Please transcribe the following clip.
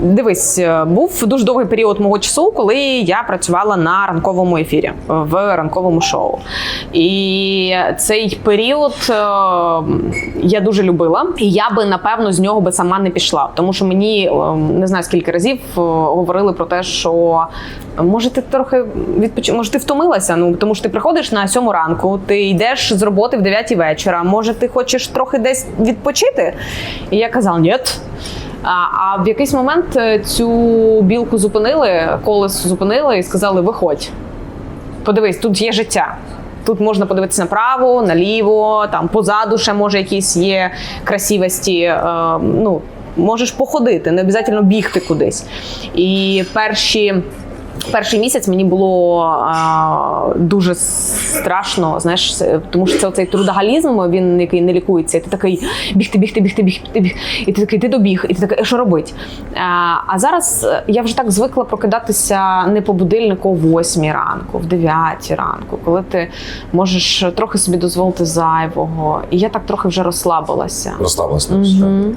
Дивись, е, був дуже довгий період мого часу, коли я працювала на ранковому ефірі в ранковому шоу. І цей період е, я дуже любила, і я би напевно з нього би сама не пішла, тому що мені е, не знаю скільки разів е, говорили про те, що може ти трохи відпоч... може ти втомилася. Ну тому що ти приходиш на сьому ранку, ти йдеш з роботи в 9 вечора. Може, ти хочеш трохи десь відпочити? І я казала, ні. А, в якийсь момент е, цю білку зупинили, колесо зупинили і сказали: виходь, подивись, тут є життя. Тут можна подивитися направо, наліво, там позаду ще може якісь є красивості. Е, ну, можеш походити, не обов'язково бігти кудись. І перші. Перший місяць мені було а, дуже страшно, знаєш, тому що це цей трудогалізм, він який не лікується. І ти такий бігти, бігти, бігти, бігти, бігти. І ти такий, ти добіг, і ти такий, «Е, що робить? А, а зараз е, я вже так звикла прокидатися не по будильнику о 8 ранку, в 9 ранку, коли ти можеш трохи собі дозволити зайвого. І я так трохи вже розслабилася. Все. Мгм.